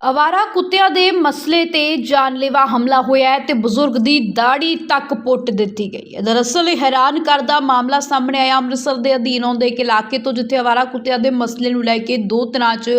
ਅਵਾਰਾ ਕੁੱਤਿਆਂ ਦੇ ਮਸਲੇ ਤੇ ਜਾਨਲੇਵਾ ਹਮਲਾ ਹੋਇਆ ਹੈ ਤੇ ਬਜ਼ੁਰਗ ਦੀ ਦਾੜੀ ਤੱਕ ਪੁੱਟ ਦਿੱਤੀ ਗਈ ਹੈ। ਦਰਅਸਲ ਇਹ ਹੈਰਾਨ ਕਰਦਾ ਮਾਮਲਾ ਸਾਹਮਣੇ ਆਇਆ। ਅੰਮ੍ਰਿਤਸਰ ਦੇ ਅਧੀਨ ਆਉਂਦੇ ਇੱਕ ਇਲਾਕੇ ਤੋਂ ਜਿੱਥੇ ਅਵਾਰਾ ਕੁੱਤਿਆਂ ਦੇ ਮਸਲੇ ਨੂੰ ਲੈ ਕੇ ਦੋ ਤਰ੍ਹਾਂ 'ਚ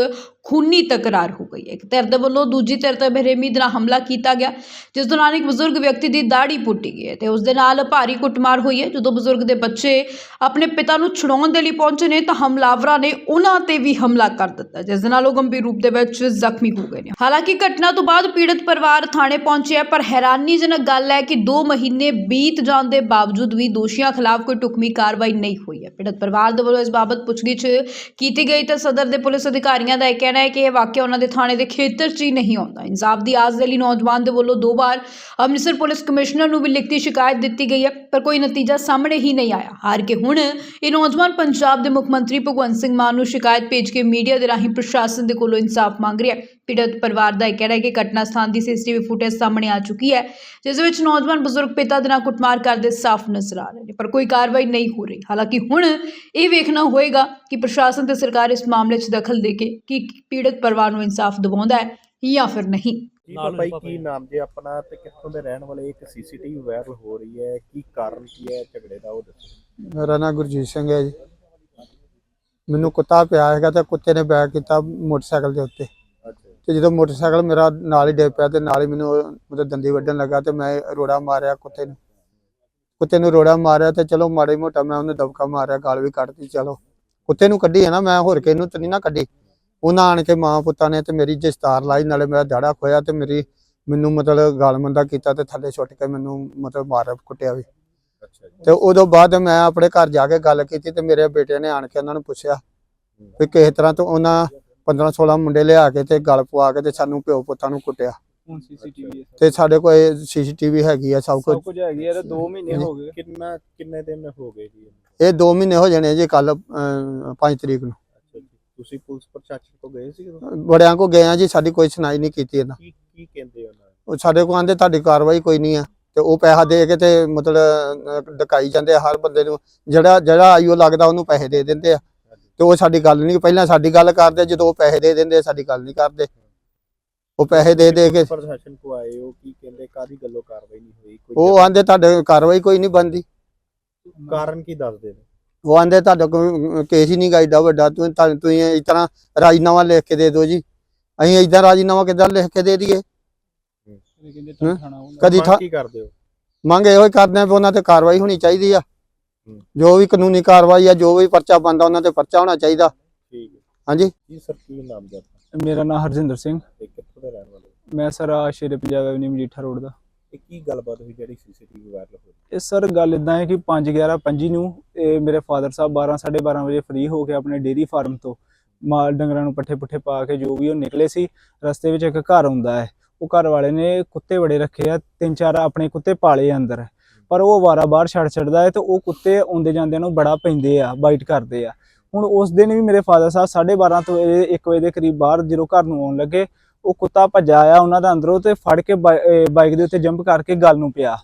ਖੂਨੀ ਤਕਰਾਰ ਹੋ ਗਈ ਹੈ। ਇੱਕ ਧਿਰ ਦੇ ਵੱਲੋਂ ਦੂਜੀ ਧਿਰ ਤੇ ਬੇਰਹਿਮੀ ਦੇ ਨਾਲ ਹਮਲਾ ਕੀਤਾ ਗਿਆ, ਜਿਸ ਦੌਰਾਨ ਇੱਕ ਬਜ਼ੁਰਗ ਵਿਅਕਤੀ ਦੀ ਦਾੜੀ ਪੁੱਟੀ ਗਈ ਹੈ ਤੇ ਉਸ ਦੇ ਨਾਲ ਭਾਰੀ ਕੁੱਟਮਾਰ ਹੋਈ ਹੈ। ਜਦੋਂ ਬਜ਼ੁਰਗ ਦੇ ਬੱਚੇ ਆਪਣੇ ਪਿਤਾ ਨੂੰ ਛੁਡਾਉਣ ਦੇ ਲਈ ਪਹੁੰਚੇ ਨੇ ਤਾਂ ਹਮਲਾਵਰਾਂ ਨੇ ਉਹਨਾਂ ਤੇ ਵੀ ਹਮਲਾ ਕਰ ਦਿੱਤਾ, ਜਿਸ ਦੇ ਨਾਲ ਉਹ ਗੰਭੀਰ ਰੂਪ ਦੇ ਵਿੱਚ ਜ਼ਖਮੀ ਹੋ ਗਏ ਨੇ। ਹਾਲਾਂਕਿ ਘਟਨਾ ਤੋਂ ਬਾਅਦ ਪੀੜਤ ਪਰਿਵਾਰ ਥਾਣੇ ਪਹੁੰਚਿਆ ਪਰ ਹੈਰਾਨੀਜਨਕ ਗੱਲ ਹੈ ਕਿ 2 ਮਹੀਨੇ ਬੀਤ ਜਾਣ ਦੇ ਬਾਵਜੂਦ ਵੀ ਦੋਸ਼ੀਆਂ ਖਿਲਾਫ ਕੋਈ ਟੁਕਮੀ ਕਾਰਵਾਈ ਨਹੀਂ ਹੋਈ ਹੈ। ਪੀੜਤ ਪਰਿਵਾਰ ਦੇ ਵੱਲੋਂ ਇਸ ਬਾਬਤ ਪੁੱਛਗਿੱਛ ਕੀਤੀ ਗਈ ਤਾਂ ਸਦਰ ਦੇ ਪੁਲਿਸ ਅਧਿਕਾਰੀਆਂ ਦਾ ਇਹ ਕਹਿਣਾ ਹੈ ਕਿ ਇਹ ਵਾਕਿਆ ਉਹਨਾਂ ਦੇ ਥਾਣੇ ਦੇ ਖੇਤਰ 'ਚ ਹੀ ਨਹੀਂ ਆਉਂਦਾ। ਇਨਸਾਫ ਦੀ ਆਸ ਦੇ ਲਈ ਨੌਜਵਾਨ ਦੇ ਵੱਲੋਂ ਦੋ ਵਾਰ ਅੰਮ੍ਰਿਤਸਰ ਪੁਲਿਸ ਕਮਿਸ਼ਨਰ ਨੂੰ ਵੀ ਲਿਖਤੀ ਸ਼ਿਕਾਇਤ ਦਿੱਤੀ ਗਈ ਹੈ, ਪਰ ਕੋਈ ਨਤੀਜਾ ਸਾਹਮਣੇ ਹੀ ਨਹੀਂ ਆਇਆ। ਹਾਰ ਕੇ ਹੁਣ ਇਹ ਨੌਜਵਾਨ ਪੰਜਾਬ ਦੇ ਮੁੱਖ ਮੰਤਰੀ ਭਗਵੰਤ ਸਿੰਘ ਮਾਨ ਨੂੰ ਸ਼ਿਕਾਇਤ ਭੇਜ ਕੇ ਮੀਡੀਆ ਦੇ ਰਾਹੀਂ ਪ੍ਰਸ਼ਾਸਨ ਦੇ ਕੋਲੋਂ ਇਨਸਾਫ ਮੰਗ ਰਿਹਾ ਹੈ। ਪੀੜਤ ਪਰਿਵਾਰ ਦਾ ਇਹ ਕਹਿਣਾ ਹੈ ਕਿ ਘਟਨਾ ਸਥਾਨ ਦੀ ਸੀਸੀਟੀਵੀ ਫੁਟੇਜ ਸਾਹਮਣੇ ਆ ਚੁੱਕੀ ਹੈ ਜਿਸ ਵਿੱਚ ਨੌਜਵਾਨ ਬਜ਼ੁਰਗ ਪਿਤਾ ਦੇ ਨਾਲ ਕੁੱਟਮਾਰ ਕਰਦੇ ਸਾਫ਼ ਨਜ਼ਰ ਆ ਰਹੇ ਨੇ ਪਰ ਕੋਈ ਕਾਰਵਾਈ ਨਹੀਂ ਹੋ ਰਹੀ। ਹਾਲਾਂਕਿ ਹੁਣ ਇਹ ਵੇਖਣਾ ਹੋਏਗਾ ਕਿ ਪ੍ਰਸ਼ਾਸਨ ਤੇ ਸਰਕਾਰ ਇਸ ਮਾਮਲੇ 'ਚ ਦਖਲ ਦੇ ਕੇ ਕੀ ਪੀੜਤ ਪਰਿਵਾਰ ਨੂੰ ਇਨਸਾਫ ਦਿਵਾਉਂਦਾ ਹੈ ਜਾਂ ਫਿਰ ਨਹੀਂ। ਤਾਂ ਭਾਈ ਕੀ। ਨਾਮ ਜੇ ਆਪਣਾ ਤੇ ਕਿੱਥੋਂ ਦੇ ਰਹਿਣ ਵਾਲੇ ਇੱਕ ਸੀਸੀਟੀਵੀ ਵਾਇਰਲ ਹੋ ਰਹੀ ਹੈ ਕੀ ਕਾਰਨ ਕੀ ਹੈ ਝਗੜੇ ਦਾ ਉਹ ਦੱਸੋ। ਮੇਰਾ ਨਾਮ ਗੁਰਜੀਤ ਸਿੰਘ ਹੈ ਜੀ। ਮੈਨੂੰ ਕੁੱਤਾ ਪਿਆ ਹੈਗਾ ਤੇ ਕੁੱਤੇ ਨੇ ਬੈਕ ਕੀਤਾ ਮੋਟਰਸਾਈਕਲ ਦੇ ਉੱਤੇ। ਤੇ ਜਦੋਂ ਮੋਟਰਸਾਈਕਲ ਮੇਰਾ ਨਾਲ ਹੀ ਡਿੱਗ ਪਿਆ ਤੇ ਨਾਲ ਹੀ ਮੈਨੂੰ ਮਤਲਬ ਦੰਦੀ ਵੱਢਣ ਲੱਗਾ ਤੇ ਮੈਂ ਰੋੜਾ ਮਾਰਿਆ ਕੁੱਤੇ ਨੂੰ। ਕੁੱਤੇ ਨੂੰ ਰੋੜਾ ਮਾਰਿਆ ਤੇ ਚਲੋ ਮਾੜੇ ਮੋਟਾ ਮੈਂ ਉਹਨੂੰ ਦਬਕਾ ਮਾਰਿਆ ਗਾਲ ਵੀ ਕੱਢਤੀ ਚਲੋ। ਕੁੱਤੇ ਨੂੰ ਕੱਢੀ ਹੈ ਨਾ ਮੈਂ ਹੋਰ ਕਿਸੇ ਨੂੰ ਤਾਂ ਨਹੀਂ ਨਾ ਕੱਢੀ। ਉਹਨਾਂ ਆਣ ਕੇ ਮਾਂ ਪੁੱਤਾਂ ਨੇ ਤੇ ਮੇਰੀ ਦਸਤਾਰ ਲਾਈ ਨਾਲੇ ਮੇਰਾ ਦਾੜਾ ਖੋਇਆ ਤੇ ਮੇਰੀ ਮੈਨੂੰ ਮਤਲਬ ਗਾਲ ਮੰਦਾ ਕੀਤਾ ਤੇ ਥੱਲੇ ਸੁੱਟ ਕੇ ਮੈਨੂੰ ਮਤਲਬ ਮਾਰਿਆ ਕੁੱਟਿਆ ਵੀ। ਤੇ ਉਦੋਂ ਬਾਅਦ ਮੈਂ ਆਪਣੇ ਘਰ ਜਾ ਕੇ ਗੱਲ ਕੀਤੀ ਤੇ ਮੇਰੇ ਬੇਟੇ ਨੇ ਆਣ ਕੇ ਉਹਨਾਂ ਨੂੰ ਪੁੱਛਿਆ ਵੀ ਕਿਸੇ ਤਰ੍ਹਾਂ ਤੋਂ ਉਹਨਾਂ 15 16 ਮੁੰਡੇ ਲਿਆ ਕੇ ਤੇ ਗਲ ਪਵਾ ਕੇ ਤੇ ਸਾਨੂੰ ਪਿਓ ਪੁੱਤਾਂ ਨੂੰ ਕੁੱਟਿਆ। ਹੁਣ ਸੀਸੀਟੀਵੀ ਤੇ ਸਾਡੇ ਕੋਲ ਸੀਸੀਟੀਵੀ ਹੈਗੀ ਆ ਸਭ ਕੁਝ ਸਭ ਕੁਝ ਹੈਗੀ ਆ ਤੇ 2 ਮਹੀਨੇ ਹੋ ਗਏ। ਕਿੰਨਾ ਕਿੰਨੇ ਦਿਨ ਹੋ ਗਏ ਜੀ? ਇਹਨੂੰ? ਇਹ 2 ਮਹੀਨੇ ਹੋ ਜਾਣੇ ਜੀ ਕੱਲ 5 ਤਰੀਕ ਨੂੰ। ਤੁਸੀਂ ਪੁਲਿਸ ਪ੍ਰਸ਼ਾਸਨ ਕੋ ਗਏ ਸੀ? ਬੜਿਆਂ ਕੋ ਗਏ ਆ ਜੀ ਸਾਡੀ ਕੋਈ ਸੁਣਾਈ ਨਹੀਂ ਕੀਤੀ ਇਹਨਾਂ। ਕੀ ਕੀ ਕਹਿੰਦੇ ਉਹਨਾਂ? ਉਹ ਸਾਡੇ ਕੋਲ ਆਂਦੇ ਤੁਹਾਡੀ ਕਾਰਵਾਈ ਕੋਈ ਨਹੀਂ ਆ। ਤੇ ਉਹ ਪੈਸਾ ਦੇ ਕੇ ਤੇ ਮਤਲਬ ਡਕਾਈ ਜਾਂਦੇ ਆ ਹਰ ਬੰਦੇ ਨੂੰ। ਜਿਹੜਾ ਜਿਹੜਾ ਆਈਓ ਲੱਗਦਾ ਉਹਨੂੰ ਪੈਸੇ ਦੇ ਦਿੰਦੇ ਆ। ਤੇ ਉਹ ਸਾਡੀ ਗੱਲ ਨਹੀਂ ਪਹਿਲਾਂ ਸਾਡੀ ਗੱਲ ਕਰਦੇ ਜਦੋਂ ਉਹ ਪੈਸੇ ਦੇ ਦਿੰਦੇ ਸਾਡੀ ਗੱਲ ਨਹੀਂ ਕਰਦੇ। ਉਹ ਪੈਸੇ ਦੇ ਦੇ ਕੇ ਪ੍ਰਸ਼ਾਸਨ ਕੋ ਆਏ ਹੋ ਕੀ ਕਹਿੰਦੇ ਕਾਦੀ ਗੱਲੋਂ ਕਾਰਵਾਈ ਨਹੀਂ ਹੋਈ? ਕੋਈ ਉਹ ਆਂਦੇ ਤੁਹਾਡੇ ਕਾਰਵਾਈ ਕੋਈ ਨਹੀਂ ਬੰਦੀ ਕਾਰਨ ਕੀ ਦੱਸਦੇ ਨੇ? ਉਹ ਆਂਦੇ ਤੁਹਾਡਾ ਕੋਈ ਕੇਸ ਹੀ ਨਹੀਂ ਗਾਈਦਾ ਵੱਡਾ ਤੂੰ ਤੁਹਾਨੂੰ- ਤੁਸੀਂ ਇਸ ਤਰ੍ਹਾਂ ਰਾਜੀਨਾਮਾ ਲਿਖ ਕੇ ਦੇ ਦਿਓ ਜੀ। ਅਸੀਂ ਇਦਾਂ ਰਾਜੀਨਾਮਾ ਕਿੱਦਾਂ ਲਿਖ ਕੇ ਦੇ ਦਈਏ? ਕਦੀ ਕੀ ਕਰਦੇ ਹੋ? ਮੰਗ ਇਹੋ ਹੀ ਕਰਦੇ ਆ ਉਹਨਾਂ ਤੇ ਕਾਰਵਾਈ ਹੋਣੀ ਚਾਹੀਦੀ ਆ। ਜੋ ਵੀ ਕਾਨੂੰਨੀ ਕਾਰਵਾਈ ਆ ਜੋ ਵੀ ਪਰਚਾ ਬੰਦਾ ਉਹਨਾਂ ਤੇ ਪਰਚਾ ਹੋਣਾ ਚਾਹੀਦਾ। ਠੀਕ ਹੈ। ਹਾਂਜੀ? ਜੀ ਸਰ ਕੀ ਨਾਮ ਜੀ ਆਪਣਾ? ਦਾ। ਮੇਰਾ ਨਾਮ ਹਰਜਿੰਦਰ ਸਿੰਘ। ਤੇ ਕਿੱਥੋਂ ਦੇ ਰਹਿਣ ਵਾਲੇ? ਹੋ? ਮੈਂ ਸਰ ਆ ਸ਼ੇਰੇ ਪੰਜਾਬ ਐਵਨਿਊ ਮਜੀਠਾ ਰੋਡ ਦਾ। ਇਹ ਕੀ ਗੱਲਬਾਤ ਹੋਈ ਜਿਹੜੀ ਸੀਸੀਟੀਵੀ ਵਾਇਰਲ ਹੋਈ? ਇਹ ਸਰ ਗੱਲ ਇਦਾਂ ਹੈ ਕਿ 5 11 25 ਨੂੰ ਇਹ ਮੇਰੇ ਫਾਦਰ ਸਾਹਿਬ 12 12:30 ਵਜੇ ਫ੍ਰੀ ਹੋ ਕੇ ਆਪਣੇ ਡੇਰੀ ਫਾਰਮ ਤੋਂ ਮਾਲ ਡੰਗਰਾਂ ਨੂੰ ਪੱਠੇ ਪੁੱਠੇ ਪਾ ਕੇ ਜੋ ਵੀ ਉਹ ਨਿਕਲੇ ਸੀ ਰਸਤੇ ਵਿੱਚ ਇੱਕ ਘਰ ਆਉਂਦਾ ਹੈ। ਉਹ ਘਰ ਵਾਲੇ ਨੇ ਕੁੱਤੇ ਬੜੇ ਰੱਖੇ ਆ ਤਿੰਨ ਚਾਰ ਆਪਣੇ ਕੁੱਤੇ ਪਾਲੇ ਆ ਅੰਦਰ। ਪਰ ਉਹ ਵਾਰਾ ਬਾਹਰ ਛੱਡ ਛੱਡਦਾ ਹੈ ਤੇ ਉਹ ਕੁੱਤੇ ਆਉਂਦੇ ਜਾਂਦੇ ਨੂੰ ਬੜਾ ਪੈਂਦੇ ਆ ਬਾਈਟ ਕਰਦੇ ਆ। ਹੁਣ ਉਸ ਦਿਨ ਵੀ ਮੇਰੇ ਫਾਦਰ ਸਾਹਿਬ 12:30 ਤੋਂ 1 ਵਜੇ ਦੇ ਕਰੀਬ ਬਾਹਰ ਜਦੋਂ ਘਰ ਨੂੰ ਆਉਣ ਲੱਗੇ, ਉਹ ਕੁੱਤਾ ਭੱਜਾ ਆਇਆ ਉਹਨਾਂ ਦਾ ਅੰਦਰੋਂ ਤੇ ਫੜ ਕੇ ਬਾਈਕ ਦੇ ਉੱਤੇ ਜੰਪ ਕਰਕੇ ਗੱਲ ਨੂੰ ਪਿਆ।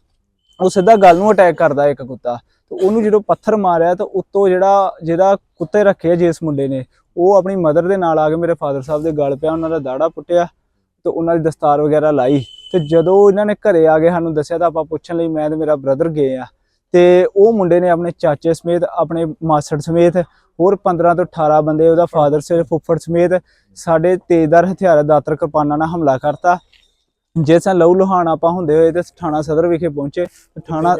ਉਹ ਸਿੱਧਾ ਗੱਲ ਨੂੰ ਅਟੈਕ ਕਰਦਾ ਇੱਕ ਕੁੱਤਾ। ਤੇ ਉਹਨੂੰ ਜਦੋਂ ਪੱਥਰ ਮਾਰਿਆ ਤਾਂ ਉੱਤੋਂ ਜਿਹੜਾ ਜਿਹੜਾ ਕੁੱਤੇ ਰੱਖੇ ਜਿਸ ਮੁੰਡੇ ਨੇ, ਉਹ ਆਪਣੀ ਮਦਰ ਦੇ ਨਾਲ ਆ ਕੇ ਮੇਰੇ ਫਾਦਰ ਸਾਹਿਬ ਦੇ ਗਲ ਪਿਆ, ਉਹਨਾਂ ਦਾ ਦਾੜਾ ਪੁੱਟਿਆ ਤੇ ਉਹਨਾਂ ਦੀ ਦਸਤਾਰ ਵਗੈਰਾ ਲਾਈ। ਤੇ ਜਦੋਂ ਇਹਨਾਂ ਨੇ ਘਰੇ ਆ ਕੇ ਸਾਨੂੰ ਦੱਸਿਆ ਤਾਂ ਆਪਾਂ ਪੁੱਛਣ ਲਈ ਮੈਂ ਤੇ ਮੇਰਾ ਬ੍ਰਦਰ ਗਏ ਆ। ਤੇ ਉਹ ਮੁੰਡੇ ਨੇ ਆਪਣੇ ਚਾਚੇ ਸਮੇਤ ਆਪਣੇ ਮਾਸੜ ਸਮੇਤ ਹੋਰ 15 ਤੋਂ 18 ਬੰਦੇ ਉਹਦਾ ਫਾਦਰ ਸਿਰ ਫੁੱਫੜ ਸਮੇਤ ਸਾਡੇ ਤੇਜ਼ਦਾਰ ਹਥਿਆਰ ਦਾਤਰ ਕਿਰਪਾਨਾਂ ਨਾਲ ਹਮਲਾ ਕਰਤਾ। ਜਿਸ ਨਾਲ ਲਹੂ ਲੁਹਾਨ ਆਪਾਂ ਹੁੰਦੇ ਹੋਏ ਤੇ ਥਾਣਾ ਸਦਰ ਵਿਖੇ ਪਹੁੰਚੇ। ਥਾਣਾ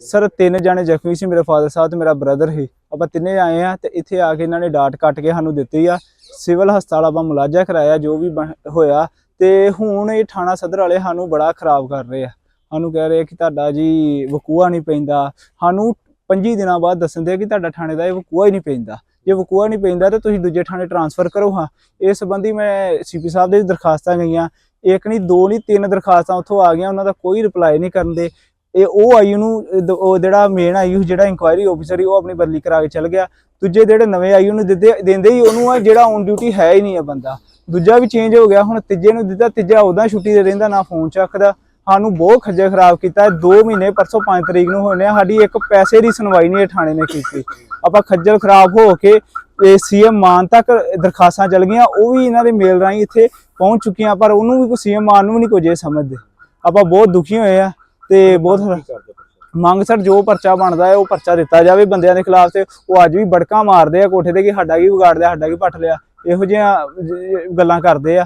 ਸਰ ਤਿੰਨ ਜਾਣੇ ਜ਼ਖਮੀ ਸੀ ਮੇਰੇ ਫਾਦਰ ਸਾਹਿਬ ਤੇ ਮੇਰਾ ਬ੍ਰਦਰ ਸੀ। ਆਪਾਂ ਤਿੰਨੇ ਆਏ ਆ ਤੇ ਇੱਥੇ ਆ ਕੇ ਇਹਨਾਂ ਨੇ ਡਾਟ ਕੱਟ ਕੇ ਸਾਨੂੰ ਦਿੱਤੀ ਆ। ਸਿਵਲ ਹਸਪਤਾਲ ਆਪਾਂ ਮੁਲਾਜ਼ਾ ਕਰਾਇਆ ਜੋ ਵੀ ਹੋਇਆ ਤੇ ਹੁਣ ਇਹ ਥਾਣਾ ਸਦਰ ਵਾਲੇ ਸਾਨੂੰ ਬੜਾ ਖਰਾਬ ਕਰ ਰਹੇ ਆ। ਸਾਨੂੰ ਕਹਿ ਰਹੇ ਕਿ ਤੁਹਾਡਾ ਜੀ ਵਕੂਆ ਨਹੀਂ ਪੈਂਦਾ। ਸਾਨੂੰ 25 ਦਿਨਾਂ ਬਾਅਦ ਦੱਸਣ ਦੇ ਕਿ ਤੁਹਾਡਾ ਥਾਣੇ ਦਾ ਇਹ ਵਕੂਆ ਹੀ ਨਹੀਂ ਪੈਂਦਾ। ਜੇ ਵਕੂਆ ਨਹੀਂ ਪੈਂਦਾ ਤਾਂ ਤੁਸੀਂ ਦੂਜੇ ਥਾਣੇ ਟਰਾਂਸਫਰ ਕਰੋ ਹਾਂ। ਇਸ ਸੰਬੰਧੀ ਮੈਂ ਸੀਪੀ ਸਾਹਿਬ ਦੇ ਦਰਖਾਸਤਾਂ ਗਈਆਂ। ਇੱਕ ਨਹੀਂ, ਦੋ ਨਹੀਂ, ਤਿੰਨ ਦਰਖਾਸਤਾਂ ਉੱਥੋਂ ਆ ਗਈਆਂ। ਉਹਨਾਂ ਦਾ ਕੋਈ ਰਿਪਲਾਈ ਨਹੀਂ ਕਰਨ ਦੇ। ਇਹ ਉਹ ਆਯੂ ਨੂੰ ਜਿਹੜਾ ਮੇਨ ਆਯੂ ਜਿਹੜਾ ਇਨਕੁਆਇਰੀ ਆਫੀਸਰ ਸੀ, ਉਹ ਆਪਣੀ ਬਦਲੀ ਕਰਾ ਕੇ ਚਲ ਗਿਆ। ਦੂਜੇ ਜਿਹੜੇ ਨਵੇਂ ਆਯੂ ਨੂੰ ਦਿੰਦੇ ਦਿੰਦੇ ਹੀ ਉਹਨੂੰ ਆ, ਜਿਹੜਾ ਔਨ ਡਿਊਟੀ ਹੈ ਹੀ ਨਹੀਂ ਆ ਬੰਦਾ। ਦੂਜਾ ਵੀ ਚੇਂਜ ਹੋ ਗਿਆ, ਹੁਣ ਤੀਜੇ ਨੂੰ ਦਿੱਤਾ, ਤੀਜਾ ਉਹਦਾ ਛੁੱਟੀ ਤੇ ਰਹਿੰਦਾ ਨਾ ਫੋਨ ਚੱਕਦਾ। ਸਾਨੂੰ ਬਹੁਤ ਖੱਜੇ ਖਰਾਬ ਕੀਤਾ 2 ਮਹੀਨੇ ਪਰਸੋਂ 5 ਤਰੀਕ ਨੂੰ ਹੋਣੇ ਸਾਡੀ ਇੱਕ ਪੈਸੇ ਦੀ ਸੁਣਵਾਈ ਨਹੀਂ ਇਹ ਥਾਣੇ ਨੇ ਕੀਤੀ। ਆਪਾਂ ਖੱਜਲ ਖਰਾਬ ਹੋ ਕੇ ਸੀਐਮ ਮਾਨ ਤੱਕ ਦਰਖਾਸਤਾਂ ਚਲ ਗਈਆਂ, ਉਹ ਵੀ ਇਹਨਾਂ ਦੇ ਮੇਲ ਰਾਹੀਂ ਇੱਥੇ ਪਹੁੰਚ ਚੁੱਕੀਆਂ, ਪਰ ਉਹਨੂੰ ਵੀ ਕੋਈ ਸੀਐਮ ਮਾਨ ਨੂੰ ਵੀ ਨਹੀਂ ਕੁਝ ਇਹ ਸਮਝਦੇ। ਆਪਾਂ ਬਹੁਤ ਦੁਖੀ ਹੋਏ ਆ। ਤੇ ਬਹੁਤ ਮੰਗ ਸਰ ਜੋ ਪਰਚਾ ਬਣਦਾ ਹੈ ਉਹ ਪਰਚਾ ਦਿੱਤਾ ਜਾਵੇ ਬੰਦਿਆਂ ਦੇ ਖਿਲਾਫ ਤੇ ਉਹ ਅੱਜ ਵੀ ਬੜਕਾ ਮਾਰਦੇ ਆ ਕੋਠੇ ਤੇ ਕਿ ਸਾਡਾ ਕੀ ਵਿਗਾੜ ਲਿਆ ਸਾਡਾ ਕੀ ਪੱਟ ਲਿਆ। ਇਹੋ ਜਿਹੀਆਂ ਗੱਲਾਂ ਕਰਦੇ ਆ।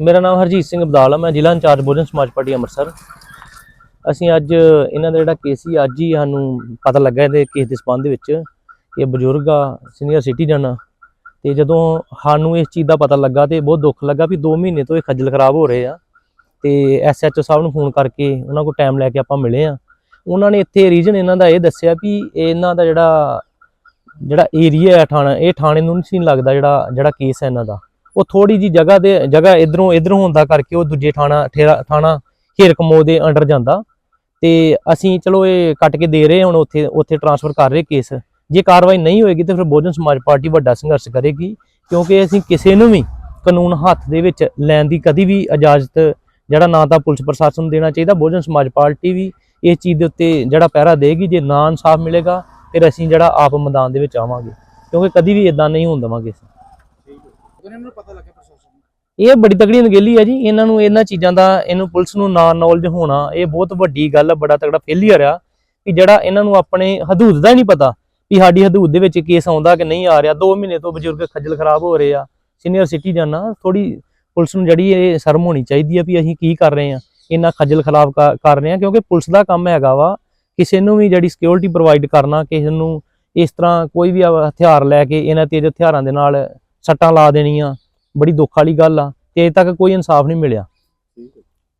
ਮੇਰਾ ਨਾਮ ਹਰਜੀਤ ਸਿੰਘ ਬਦਾਲ ਆ ਮੈਂ ਜ਼ਿਲ੍ਹਾ ਇੰਚਾਰਜ ਬਹੁਜਨ ਸਮਾਜ ਪਾਰਟੀ ਅੰਮ੍ਰਿਤਸਰ। ਅਸੀਂ ਅੱਜ ਇਹਨਾਂ ਦਾ ਜਿਹੜਾ ਕੇਸ ਸੀ ਅੱਜ ਹੀ ਸਾਨੂੰ ਪਤਾ ਲੱਗਾ ਇਹਦੇ ਕੇਸ ਦੇ ਸੰਬੰਧ ਵਿੱਚ ਇਹ ਬਜ਼ੁਰਗ ਆ ਸੀਨੀਅਰ ਸਿਟੀਜ਼ਨ ਆ। ਤੇ ਜਦੋਂ ਸਾਨੂੰ ਇਸ ਚੀਜ਼ ਦਾ ਪਤਾ ਲੱਗਾ ਤੇ ਬਹੁਤ ਦੁੱਖ ਲੱਗਾ ਵੀ 2 ਮਹੀਨੇ ਤੋਂ ਇਹ ਖੱਜਲ ਖਰਾਬ ਹੋ ਰਹੇ ਆ। ਤੇ ਐਸਐਚਓ ਸਾਹਿਬ ਨੂੰ ਫੋਨ ਕਰਕੇ ਉਹਨਾਂ ਕੋਲ ਟਾਈਮ ਲੈ ਕੇ ਆਪਾਂ ਮਿਲੇ ਆ। ਉਹਨਾਂ ਨੇ ਇੱਥੇ ਰੀਜਨ ਇਹਨਾਂ ਦਾ ਇਹ ਦੱਸਿਆ ਵੀ ਇਹਨਾਂ ਦਾ ਜਿਹੜਾ ਜਿਹੜਾ ਏਰੀਆ ਹੈ ਥਾਣਾ, ਇਹ ਥਾਣੇ ਨੂੰ ਨਹੀਂ ਸੀ ਲੱਗਦਾ ਜਿਹੜਾ ਜਿਹੜਾ ਕੇਸ ਹੈ ਇਹਨਾਂ ਦਾ। ਉਹ ਥੋੜੀ ਜੀ ਜਗ੍ਹਾ ਦੇ, ਜਗ੍ਹਾ ਇਧਰੋਂ, ਇਧਰ ਹੋਣ ਦਾ ਕਰਕੇ ਉਹ ਦੂਜੇ ਥਾਣਾ, ਠੇਰਾ, ਥਾਣਾ ਹੀਰਕਮੋ ਦੇ ਅੰਡਰ ਜਾਂਦਾ। ਤੇ ਅਸੀਂ ਚਲੋ ਇਹ ਕੱਟ ਕੇ ਦੇ ਰਹੇ ਹੁਣ ਉੱਥੇ ਉੱਥੇ ਟਰਾਂਸਫਰ ਕਰ ਰਹੇ ਕੇਸ ਜੇ ਕਾਰਵਾਈ ਨਹੀਂ ਹੋਏਗੀ ਤੇ ਫਿਰ ਬਹੁਜਨ ਸਮਾਜ ਪਾਰਟੀ ਵੱਡਾ ਸੰਘਰਸ਼ ਕਰੇਗੀ ਕਿਉਂਕਿ ਅਸੀਂ ਕਿਸੇ ਨੂੰ ਵੀ ਕਾਨੂੰਨ ਹੱਥ ਦੇ ਵਿੱਚ ਲੈਣ ਦੀ ਕਦੀ ਵੀ ਇਜਾਜ਼ਤ ਜਿਹੜਾ ਨਾ ਤਾਂ ਪੁਲਿਸ ਪ੍ਰਸ਼ਾਸਨ ਨੂੰ ਦੇਣਾ ਚਾਹੀਦਾ ਬਹੁਜਨ ਸਮਾਜ ਪਾਰਟੀ ਵੀ ਇਸ ਚੀਜ਼ ਦੇ ਉੱਤੇ ਜਿਹੜਾ ਪਹਿਰਾ ਦੇਗੀ ਜੇ ਨਾ ਇਨਸਾਫ ਮਿਲੇਗਾ ਫਿਰ ਅਸੀਂ ਜਿਹੜਾ ਆਪ ਮੈਦਾਨ ਦੇ ਵਿੱਚ ਆਵਾਂਗੇ ਕਿਉਂਕਿ ਕਦੀ ਵੀ ਇਦਾਂ ਨਹੀਂ ਹੋਣ ਦੇਵਾਂਗੇ ਅਸੀਂ। ਇਹ ਬੜੀ ਤਗੜੀ ਨਗੇਲੀ ਹੈ ਜੀ ਇਹਨਾਂ ਨੂੰ ਇਹਨਾਂ ਚੀਜ਼ਾਂ ਦਾ ਇਹਨੂੰ ਪੁਲਿਸ ਨੂੰ ਨਾ ਨੌਲੇਜ ਹੋਣਾ ਇਹ ਬਹੁਤ ਵੱਡੀ ਗੱਲ ਬੜਾ ਤਗੜਾ ਫੇਲਿਅਰ ਆ ਕਿ ਜਿਹੜਾ ਇਹਨਾਂ ਨੂੰ ਆਪਣੇ ਹਦੂਦ ਦਾ ਹੀ ਨਹੀਂ ਪਤਾ ਵੀ ਸਾਡੀ ਹਦੂਦ ਦੇ ਵਿੱਚ ਕੇਸ ਆਉਂਦਾ ਕਿ ਨਹੀਂ ਆ ਰਿਹਾ 2 ਮਹੀਨੇ ਤੋਂ ਬਜ਼ੁਰਗ ਖੱਜਲ ਖਰਾਬ ਹੋ ਰਹੇ ਆ ਸੀਨੀਅਰ ਸਿਟੀਜ਼ਨ ਆ ਥੋੜੀ ਪੁਲਿਸ ਨੂੰ ਜਿਹੜੀ ਇਹ ਸ਼ਰਮ ਹੋਣੀ ਚਾਹੀਦੀ ਆ ਵੀ ਅਸੀਂ ਕੀ ਕਰ ਰਹੇ ਆ, ਇੰਨਾ ਖੱਜਲ ਖਰਾਬ ਕਰ ਕਰ ਰਹੇ ਆ, ਕਿਉਂਕਿ ਪੁਲਿਸ ਦਾ ਕੰਮ ਹੈਗਾ ਵਾ, ਕਿਸੇ ਨੂੰ ਵੀ ਜਿਹੜੀ ਸਿਕਿਉਰਿਟੀ ਪ੍ਰੋਵਾਈਡ ਕਰਨਾ, ਕਿਸੇ ਨੂੰ ਇਸ ਤਰ੍ਹਾਂ ਕੋਈ ਵੀ ਆ- ਹਥਿਆਰ ਲੈ ਕੇ ਇਹਨਾਂ ਤੇਜ਼ ਹਥਿਆਰਾਂ ਦੇ ਨਾਲ ਸੱਟਾਂ ਲਾ ਦੇਣੀਆਂ, ਬੜੀ ਦੁੱਖ ਵਾਲੀ ਗੱਲ ਆ, ਤੇ ਅਜੇ ਤੱਕ ਕੋਈ ਇਨਸਾਫ ਨਹੀਂ ਮਿਲਿਆ।